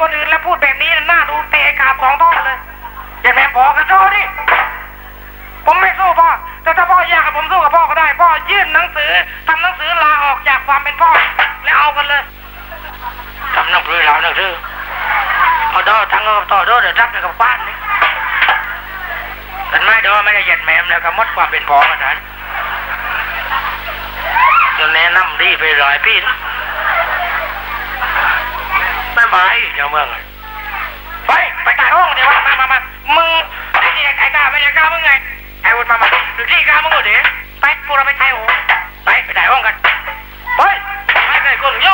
คนอื่นแล้วพูดแบบนี้น่าดูเตะกาบสองท่อนเลย อย่าแม่พอกระโจดิผมไม่สู้พ่อแต่ถ้าพ่ออยากกับผมสู้กับพ่อก็ได้ พ่อยื่นหนังสือทำหนังสือลาออกจากความเป็นพ่อ แล้วเอากันเลยทำหนังสือลาหนังสือเอาดอทั้งเอาต่อดอเดี๋ยวรักกับบ้านนี่กันไม่ดอไม่ได้เหยียดแหมมแล้วก็มดความเป็นพอกันนั้นจนแนะนำดีไปหลายปีนะ ไม่ไหวเจ้าเมืองไปไปตายห้องเดี๋ยวมามามามึงไอ้ที่ไอ้กล้าไม่ได้กล้ามึงไงไอ้วุฒมามาหรือที่ก้ามึงก็เดี๋ยวไปพวกเราไปไทยโอ้ไปไปตายห้องกันไปไปเลยคนโย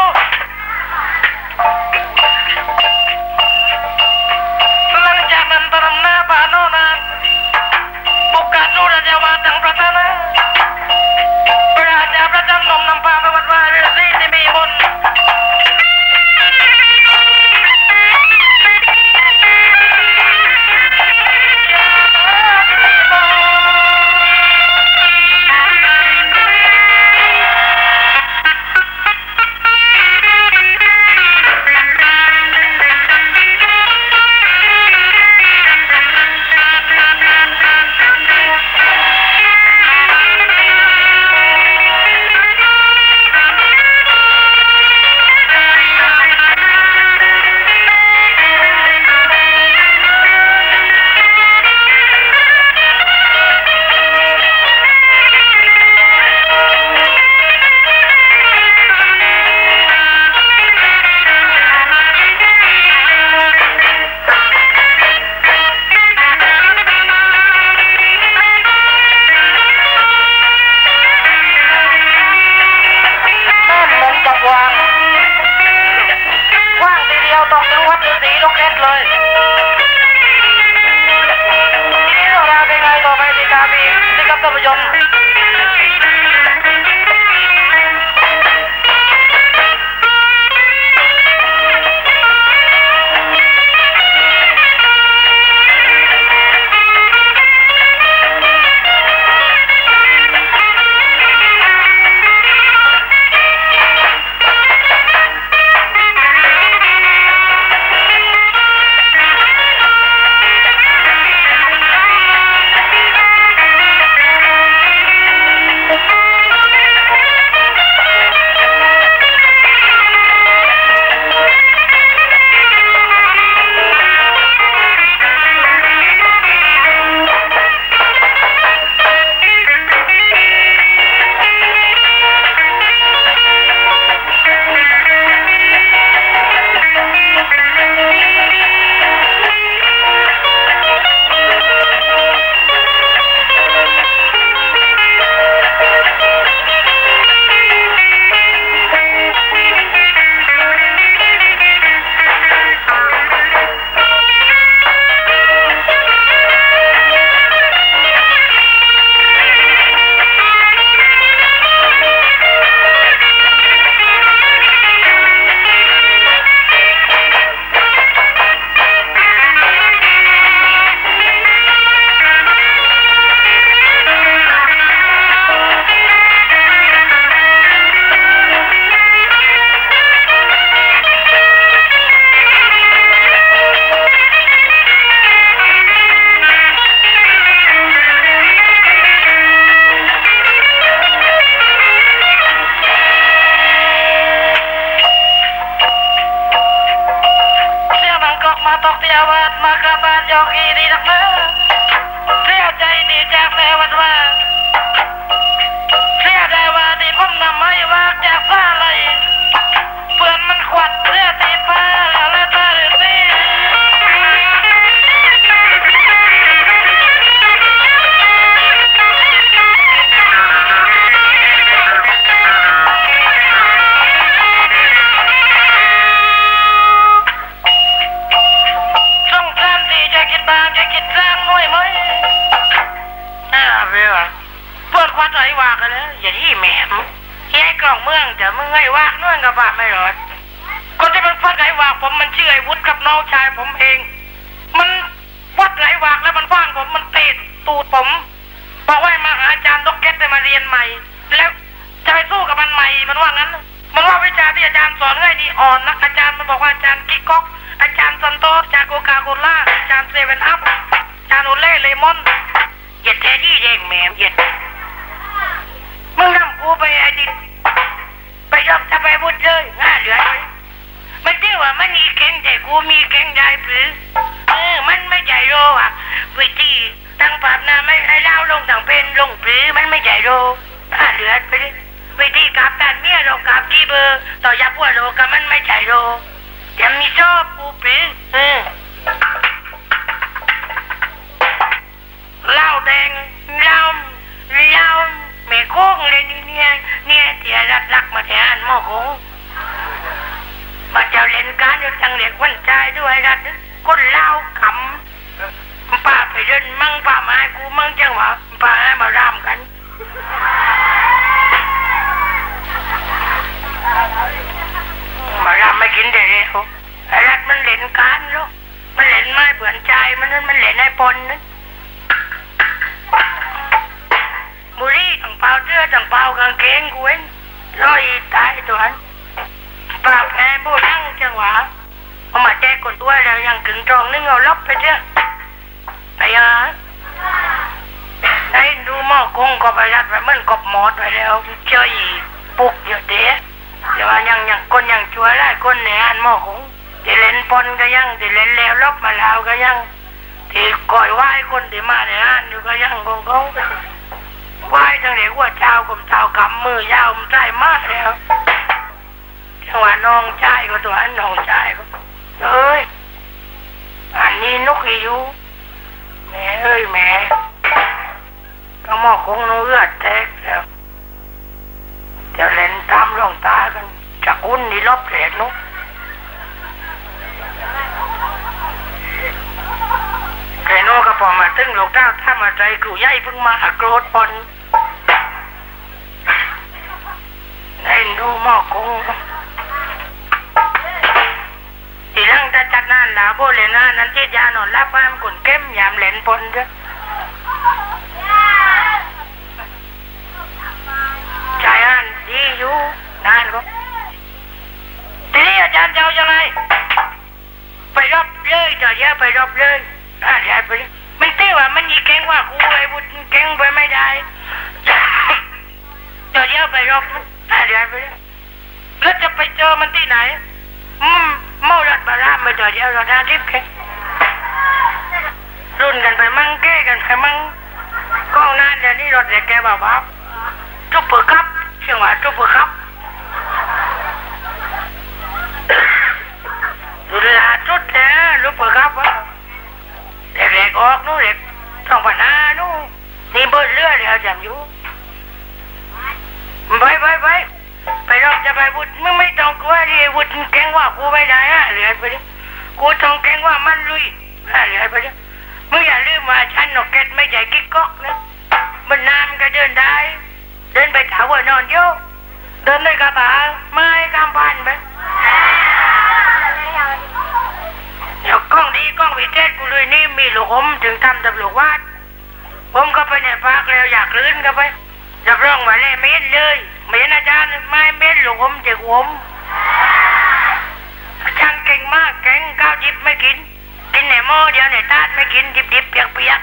องจะมึงไงวากนู่นกับบาไม่รอดคนที่มันฟัดไหลวากผมมันชื่อไอ้วุฒิกับน้องชายผมเอง มันวัดไหลวากแล้วมันฟ้านผมมันเตะตูดผมผบอกว่าให้มาหาอาจารย์ด็อกเก็ตได้มาเรียนใหม่ แล้วจะไปสู้กับมันใหม่ มันว่างั้น มันว่าวิชาที่อาจารย์สอนให้นี่อ่อนนะอาจารย์มันบอกว่าอาจารย์กิ๊กก๊อกอาจารย์ซันโตสจากโกกาโคล่าอาจารย์เซเว่นอัพอาจารย์โอเล่เลมอนเหยียดแท้ที่เด้งแหมเหยียดมึงนำกูไปไอ้ดิน ไปยกจะไปบุญเลยง่าเหลือเลยมันที่ว่ามันมีเก่งแต่กูมีเก่งได้หรือเออมันไม่ใจโรอะวิธีตั้งปราบน้าไม่ให้เล่าลงต่างเป็นลงปรือมันไม่ใจโรง่าเหลือไปดิวิธีกราบการเมียเรากราบที่เบอร์ต่อยับหัวโลกับมันไม่ใจโรยังมีชอบกูเป็นเออเหล้าแดงเล้าเล้า ไม่โค้งเลยนี่เนี่ยเนี่ยเสียรัดรักมาแทนหม้อคงมาเจ้าเล่นการอยู่จังเด็กวันใจด้วยรัดคนเล้าขำป้าไปเดินมั่งป้าไม้กูมั่งจังหวะป้าให้มารามกันมารำไม่กินได้เร็วไอ้รัดมันเล่นการลูกมันเล่นไม้เปื่อนใจมันนั่นมันเล่นไอ้ปนนะบุรี ต่างเปล่าเสื้องเป่ากางเกงกูเองร้อยตายตัวนั้นปราบแพ้บูนั่งจังหวะเอามาแจ้คนตัวแล้วยังกึ่งตรงนึงเอาลบไปเถอะไปอะได้ดูหม้อกงก็ไปรัดไปมันกบหมอดไปแล้วเจออีปุกอยู่เด้แต่ว่ายังยังคนยังชัวร์ได้คนในอันหม้อคงที่เล่นปนก็ยังที่เล่นแล้วลบมาแล้วก็ยังที่ก่อยไหว้คนที่มาในอันอยู่ก็ยังคงเขา ไหว้ทั้งเด็กว่าเจ้ากลมเจ้ากำมือยาวมันใจมากแล้วจังหวะน้องชายก็ตัวอันน้องชายก็เอ้ยอันนี้นกอียู่แม่เอ้ยแม่ทั้งหม้อคงนูเลือดแตกแล้วจะเล่นตามร่องตากันจากอุ้นนี่รอบแหลกนุกแกโน่ก็พอมาตึ้งหลกเก้าถ้ามาใจครูใหญ่พิ่งมาโกรธปน ด้ดูหมอกคงทีหลังจะจัดงานลาโบเลยนะนั้นที่ยานอนรับบ้านคนเข้มยามเล่นปนจ้ะใจอันดีอยู่นานก็ทีนี้อาจารย์จะเอายังไงไปรับเลยเดี๋ยวเดี๋ยไปรับเลยอ่าเดี๋ยวไปมันตีว่ามันอีเก่งว่ากูไอ้บุญเก่งไปไม่ได้เดี๋ยวเดี๋ยไปรับมัน เดียวไปเลยแล้วจะไปเจอมันที่ไหนมเมาลัดบารามไปเดี๋ยวเดี๋ยวเราทานทิพย์แค่รุ่นกันไปมั่งเก้กันไปมั่งกล้องนานเดี๋ยวนี้รถเด็กแกบอกว่าจุ๊บเปิดครับเชียงหวานจุบเปิดครับดูแลจุดนะลูกเปิดครับวะเด็กๆออกนู้นเด็กต้องพันนานู้นนี่เบิดเลือดเดี๋ยวจำอยู่ไปไปไป ไปรอบจะไปวุฒมึงไม่ต้องกลัวดิวุฒแกงว่ากูไม่ได้อะเหลือไปดิกูต้องแกงว่ามันลุยอะเหลือไปดิมึงอย่าลืมว่าฉันนกเก็ตไม่ใช่กิ๊กก๊อกนะมันน้ำก็เดินได้ เดินไปถาว่านอนโยอะเดินด้กระเป๋าไม่กำพันไปเดี๋ยวกล้องดีกล้องวิเศษกูเลยนี่มีหลูกอมถึงทำตำรวจวาดผมก็ไปในปากแล้วอยากลื่นก็ไปรับรองมาเลยไม่เห็นเลย เห็นอาจารย์ไม่เม็นลูกอมจากผมอาจารย์เก่งมากเก่งข้าวจิบไม่กิน กินในหม้อเดียวในตาดไม่กินดิบดิบเปียกเปียก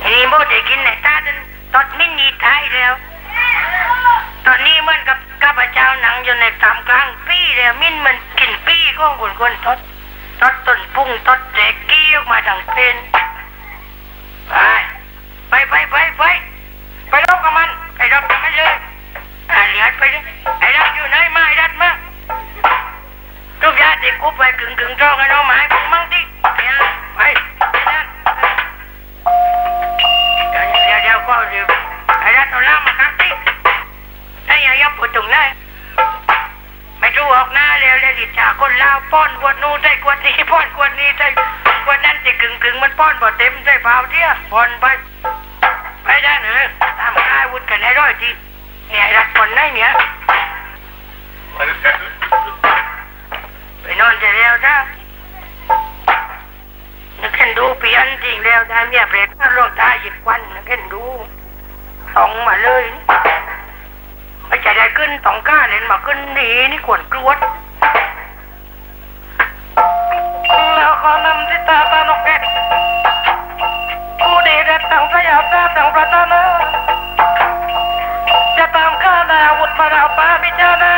ทีนี้โมได้กินในตาจนตอดมินีตายแล้ว ตอนนี้เหมือนกับข้าพเจ้าหนังอยู่ในตามกลางปี้แล้วมิ้นมันกินปี้ของคนคนตดตดต้นปุ้งตดแจกกี้ออกมาดังเป็นไปไปไปไปไป ไปรบกับมันไปรบกับมันเลยไอ่าเหลียดไปเลยไอ้รัดอยู่ไหนมาไอ้รัดมาทุกญาติกูไปกึ่งกึ่งจ้องไอ้น้องหมายกูมั่งที่ไปอะไปไปนั่นเดี๋ยวเดี๋ยวเดี๋ยวก็เดี๋ยวไอ้รัตโนล่ามาครับที่ไอ้ยายับปวดตรงนั้นไม่รู้ออกหน้าแล้วเลยดิจ่าคนลาวป้อนกวดนู้นได้กวดนี้ป้อนกวดนี้ได้กวดนั้นจะกึ่งกึ่งมันป้อนบ่เต็มได้เปล่าเที่ยป้อนไปามข้าวุฒกันให้ร้อยทีเนี่ยรัดป้อนไหนเนี่ยไปนอนจะเร็วจ้านึกแค่นดูเปลี่ยนจริงแล้วได้เมียเปรตโรคตาหยิบวันนึกเห็นดูสองมาเลยนี่ไม่ใช่ได้ขึ้นสองก้าเล่นมาขึ้นนีนี่ขวนกรวดแล้วขอนำทิตาตานกเพชรผู้ดีเด็ดตั้งสยามตาตั้งประตานาา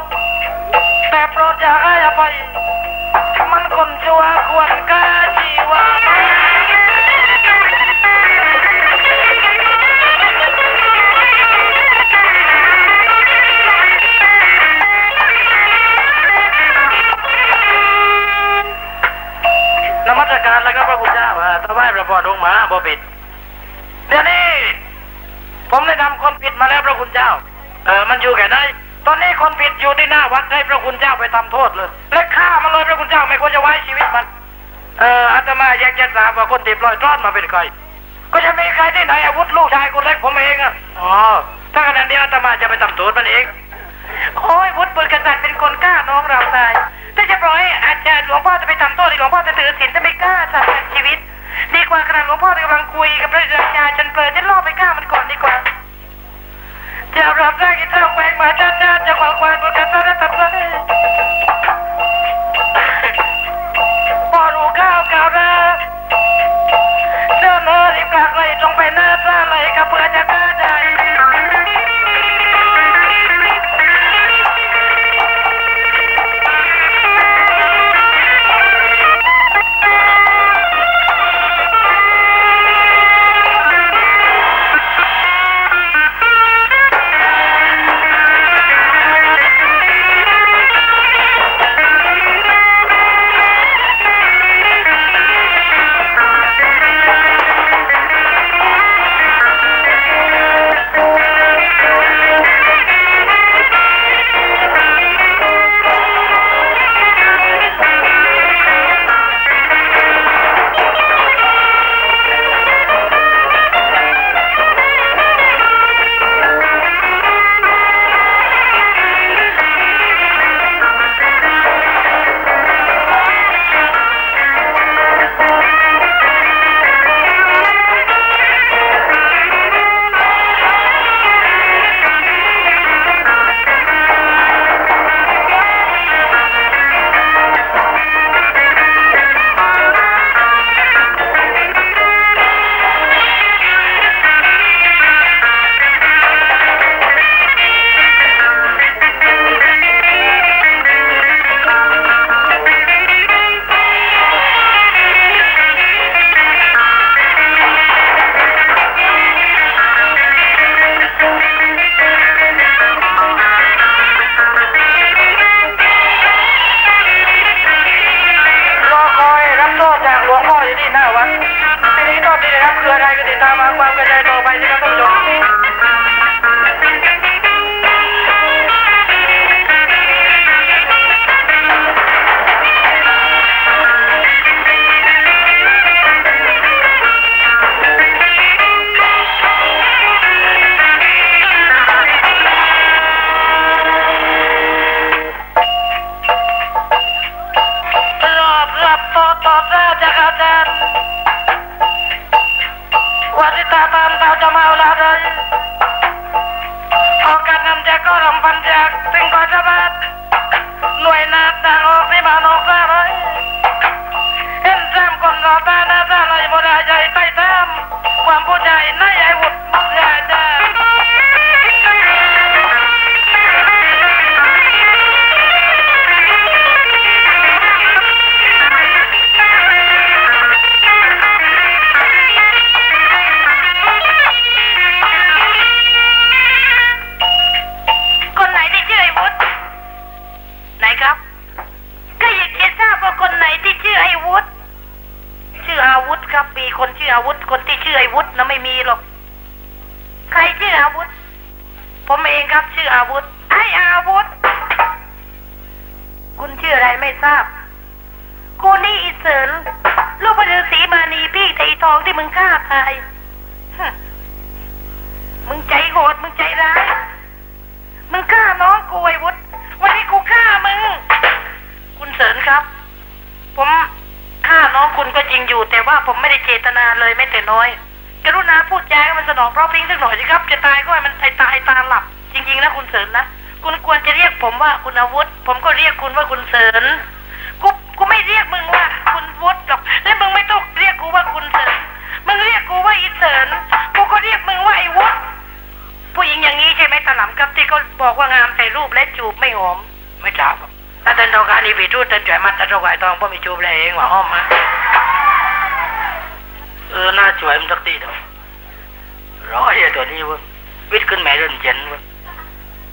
ษแต่โปรดอย่าให้อภัยมันคนชั่วควรกาชีวานมัสการแล้วก็พระคุณเจ้าอ่าถวายพระพรองค์มหาบพิตรเดี๋ยวนี้ ผมได้นำคนผิดมาแล้วพระคุณเจ้า เออมันอยู่แค่ไหน คนผิดอยู่ที่หน้าวัดให้พระคุณเจ้าไปทำโทษเลย และฆ่ามันเลยพระคุณเจ้าไม่ควรจะไว้ชีวิตมัน เอออาตมาอยากจะทราบว่าคนที่ปล่อยทอดมาเป็นใคร ก็จะมีใครที่ไหนอาวุธลูกชายคนเล็กผมเองอะอ๋อถ้าขนาดนี้อาตมาจะไปทำโทษมันเองโอ้ยพุทธบุตรกษัตริย์เป็นคนกล้าน้องเราตายถ้าจะปล่อยอาจารย์หลวงพ่อจะไปทำโทษหลวงพ่อจะถือศีลจะไม่กล้าสาหัสชีวิต ดีกว่าขนาดหลวงพ่อกำลังคุยกับพระราชาจนเปิดจะล่อไปฆ่ามันก่อนดีกว่าจะรับได้ายมึงใจโหด มึงใจร้าย มึงฆ่าน้องกูไอ้วุฒวันนี้กูฆ่ามึง คุณเสริญครับ ผมฆ่าน้องคุณก็จริงอยู่ แต่ว่าผมไม่ได้เจตนาเลยแม้แต่น้อย กรุณาพูดจาให้มันสนองเพราะพริ้งสักหน่อยสิครับ จะตายก็ให้มันตายตายตาหลับ จริงๆนะคุณเสริญนะ คุณควรจะเรียกผมว่าคุณอาวุธ ผมก็เรียกคุณว่าคุณเสริญ กู กูไม่เรียกมึงว่า คุณวุฒิหรอก และมึงไม่ต้องเรียกกูว่าคุณเสริญ มึงเรียกกูว่าอีเสริญกูก็เรียกมึงว่าไอ้วุฒผู้หญิงอย่างนี้ใช่ไหมตาหลำครับที่เขาบอกว่างามแต่รูปและจูบไม่หอม ไม่ทราบครับถ้าเดินต้องการอีพีทูตเดินจ่อยมัดตะโรไอ้ทองพ่อมีจูบเลยเองว่าห้อมมาเออหน่าช่วยมันสักทีเถอะร้อยไอ้ตัวนี้ว้ยวิทย์ขึ้นแม่เดินเจนว้ย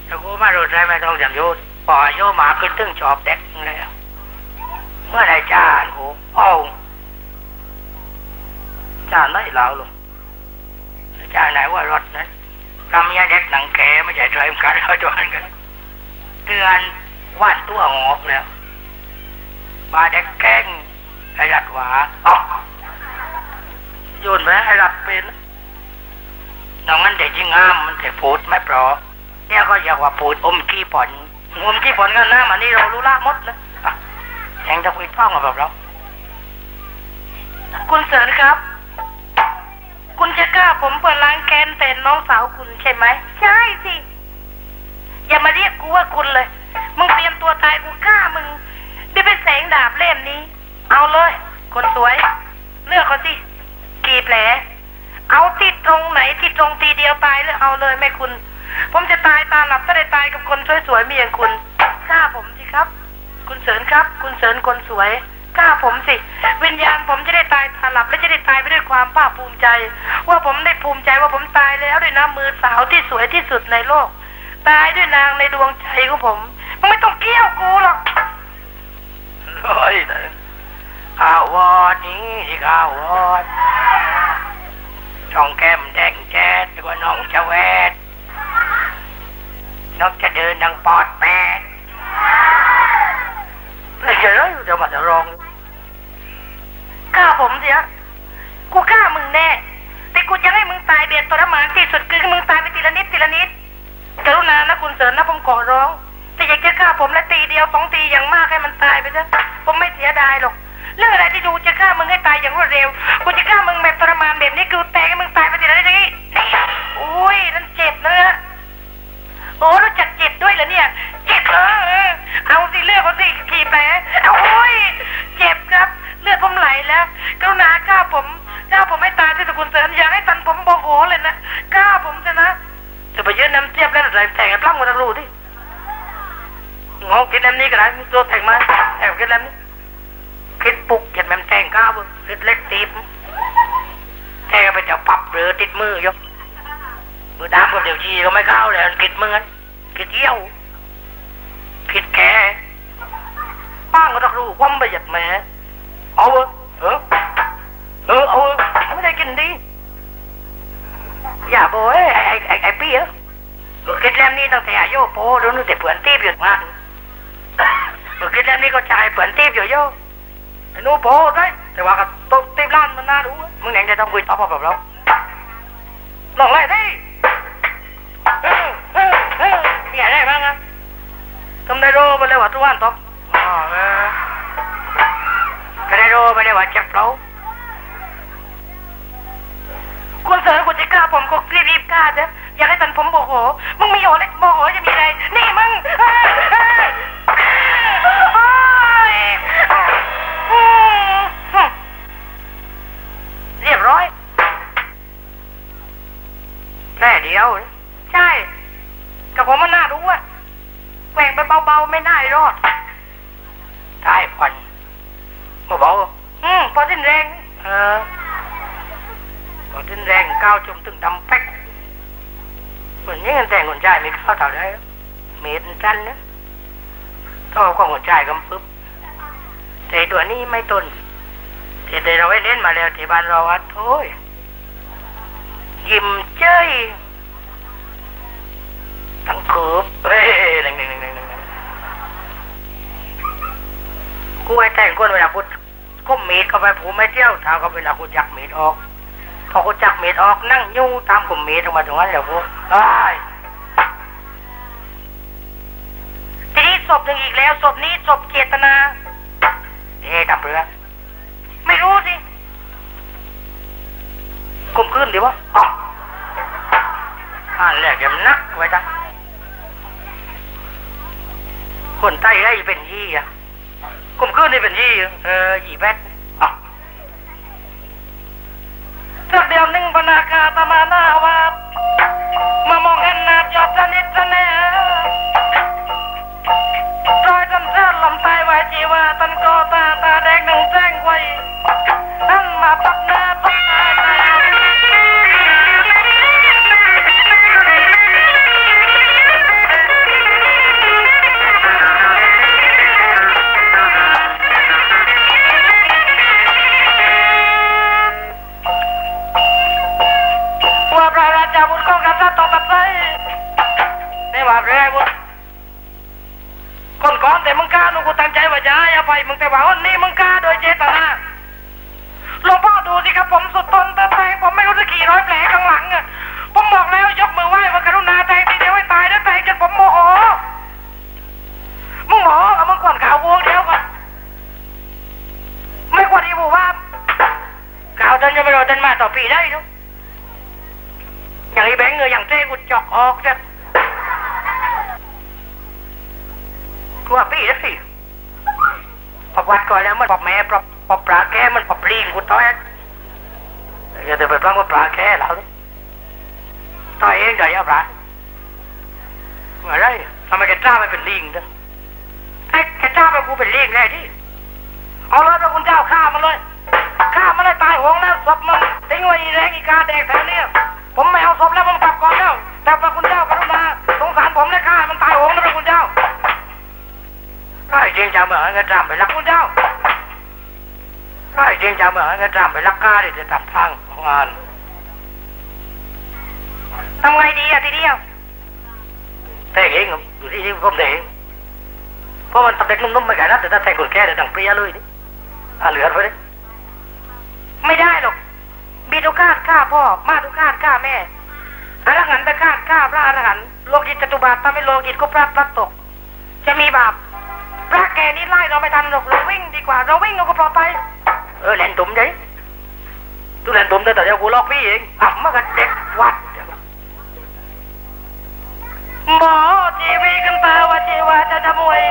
ถ้ากูมาโรดไรไม่ต้องจำโยนปล่อยโยมาขึ้นตึ้งจอบแดกแล้วเมื่อไรจ้ากูเอ้า จ้าไหนเล่าลูกจ้าไหนว่ารถนะทำยาเด็กหนังแกไม่ใช่ใจมันกันแล้วจวนกันเดือนว่านตัวงอกแล้วบาเด็กแกงไอ้รัดหวาอ๋อโยนไปไอ้รัดเป็นน้องมันเด็กจริงงามมันแต่พูดไม่เพราะเนี่ยก็อยากว่าพูดอมขี้ผ่อนอมขี้ผ่อนกันนะมันนี่เรารู้ละหมดนะอะยังจะคุยท่องกับเราคุณเสริญครับ คุณจะกล้าผมเพื่อล้างแค้นแทนน้องสาวคุณใช่ไหม ใช่สิ อย่ามาเรียกกูว่าคุณเลย มึงเตรียมตัวตายกูฆ่ามึงได้เป็นแสงดาบเล่มนี้ เอาเลย คนสวย เลือกเขาสิ กี่แผล เอาที่ตรงไหนที่ตรงทีเดียวตายเลยเอาเลยแม่คุณ ผมจะตายตาหลับถ้าได้ตายกับคนสวยๆมีอย่างคุณฆ่าผมสิครับ คุณเสริญครับ คุณเสริญคนสวย ฆ่าผมสิ วิญญาณผมจะได้ตายตาหลับและจะได้ตายไปด้วยความภาคภูมิใจ ว่าผมได้ภูมิใจว่าผมตายแล้วด้วยน้ำมือสาวที่สวยที่สุดในโลก ตายด้วยนางในดวงใจของผมมึงไม่ต้องเกี้ยวกูหรอกร้อยเลยข้าววอดนี้ข้าววอดช่องแก้มแดงแจ๊ดกว่าน้องจะแวดน้องจะเดินดังปอดแปดไม่ใช่เลยเดี๋ยวมาจะร้อง ฆ่าผมเสีย กูฆ่ามึงแน่ แต่กูจะให้มึงตายเบียดทรมานที่สุดคือให้มึงตายไปทีละนิดทีละนิด กรุณานะคุณเสริญนะผมขอร้อง แต่อยากจะฆ่าผมและตีเดียวสองตีอย่างมากให้มันตายไปซะ ผมไม่เสียดายหรอก เรื่องอะไรที่ดูจะฆ่ามึงให้ตายอย่างรวดเร็ว กูจะฆ่ามึงแบบทรมานแบบนี้กูแตกให้มึงตายไปทีละนิดทีละนิดอุ้ยนั่นเจ็บนะโอ้รู้จักเจ็บด้วยเหรอเนี่ย เอเอเอาสิเลือดเขาสิขี่แผลเอาโอ้ยเจ็บครับเลือดผมไหลแล้วกรุณาฆ่าผมฆ่าผมให้ตายที่สกุลเสริญอย่าให้ตันผมโบโหเลยนะฆ่าผมเถอะนะจะไปยืนน้ำเทียบแล้วใส่แต่งกันปล้ำกันรูดิงงกินน้ำนี้ก็ได้มีตัวแตงมาแต่งกินน้ำนี้คิดปุกเหยียดแม่แตงข้าวเล็กเล็กตีบแต่งไปจะปรับเรือติดมือยกมือดำกับเดี๋ยวจีก็ไม่เข้าเลยกิดมึงกันกิดเยี่ยว กิดแกป้าก็ต้องรู้ว่ามประหยัดแหม่เอาเออเออเออเอาเออไม่ได้กินดี อย่าโบยไอ้ไอ้ไอ้ไอ้ปี้เออเออกิดแล้วนี่ตั้งแต่อายุโปโดนแต่เผื่อนตีบอยู่มากเออกิดแล้วนี่ก็จ่ายเผื่อนตีบอยู่โยไอ้นูโปได้แต่ว่าก็ต้นตีบล้านมันน่าดูมึงไหนจะต้องคุยต่อกับเราลองไล่ดิ ก็ได้โรไปเลยว่าเจ็บเราคุณเสริญคุณจะกล้าผมก็รีบรีบกล้าเถอะอยากให้ตันผมโมโหมึงไม่โหเลยโมโหจะมีอะไร นี่มึงเรียบร้อยแค่เดียว ใช่ กับผมมันน่ารู้อะ งไปเบาๆไม่น่ารอดใช่ผ่อนมาบอกอืมพอสิ้นแรง เออพอดิ้นแรงก้าวจมตึงดำแป๊กเหมือนนี้เงินแต่งคนใจายไม่เข้าเท่าได้เมตรจันนะถ้าเอาของคนใจายก็ปึ๊บแต่ตัวนี้ไม่ตนที่ได้เราไว้เล่นมาแล้วที่บ้านเราวัดโอ้ยยิ้มเจ้ยตั้งเกือบเฮ้ยหนึ่งหนึ่งหนึ่งหนึ่งหนึ่งกูไอ้แต่งคนเวลากูก้มมีดเข้าไปผูไม่เที่ยวเท้าก็เวลากูจักมีดออก พอกูจักมีดออกนั่งยู่ตามกลุ่มมีดออกมาตรงนั้นแล้วกูไอ้ยทีนี้ศพหนึ่งอีกแล้วศพนี้ศพเจตนาเอ๊ะดับเรือไม่รู้สิกุมขึ้นดีวะอ๋ออ่านแรกยังนักไว้จ้ะ คนใต้ได้เป็นยี่อะกุมขึ้นนี่เป็นยี่เออยี่แปดอ๋อสักเดียวหนึ่งบรราคาตมาหน้าวาบมามองเห็นหน้ายอดสนิทสนเนรอยตันเส้นลำไส้ไว้จีวาตันโกตาตาแดงหนึ่งแจ้งไว้นั่นมาปัก ก่อนแต่มึงกล้านูกูตั้งใจว่าจะให้อภัยมึงแต่ว่าวันนี้มึงกล้าโดยเจตนาหลวงพ่อดูสิครับผมสุดทนแต่แทงผมไม่รู้จะกี่ร้อยแผลข้างหลังอะผมบอกแล้วยกมือไหว้ว่ากรุณาแทงทีเดียวให้ตายแล้วแทงจนผมโมโหมึงหมอเอามึงก่อนข่าววัวเดียวก่อนไม่ควรที่บูว่าข่าวเดินจะไปรอเดินมาต่อปีได้เนาะอย่างไอ้แบงค์เงยอย่างเจ้กูจอกออกจ้ะ กลัวพี่นะสิพอบวัดก่อนแล้วมันปอบแม่ปอบปอบปลาแก้มันปอบลิงกูต้อยอย่าเดินไปปล้ำกับปลาแก้แล้วต้อยเองเดี๋ยวอย่าปลาอะไรทำไมแกจ้าไม่เป็นลิงเด้อไอ้แกจ้าไปกูเป็นลิงแน่ดิเอาเลยพระคุณเจ้าฆ่ามันเลยฆ่ามันเลยตายหงแล้วศพมันทิ้งไว้แรงอีกาแดกแถวเนี้ยผมไม่เอาศพแล้วผมกลับก่อนแล้วแต่พระคุณเจ้า Ai trên chào mở người tràm phải lắc con dao Ai trên chào mở người tràm phải lắc ca để tập thăng Ngon ทำไงดีอะทีเดียวแต่งเองดูที่ผมแต่งเพราะมันทำเด็กนุ่มๆไม่กันะแต่ถ้าแต่งคนแก่เนี่ยดังเปรี้ยเลยนี่อะเหลือไปเลยไม่ได้หรอกมีทุกขาดฆ่าพ่อ มาทุกขาดฆ่าแม่อรหันต์ไปฆ่าฆ่าพระอรหันต์โลกิจจตุบาททำให้โลกิจก็พระพลัดตก จะมีบาป แกนี่ไล่เราไม่ทันหรอกเราวิ่งดีกว่า เราวิ่งเราก็ปลอดภัยเออแหลนตุ่มยัย tu แหลนตุ่มแต่เดี๋ยวกูลอกพี่เองอะมากันเด็กวัดหมอทีวีกันตาว่าจีว่าจะทำมวย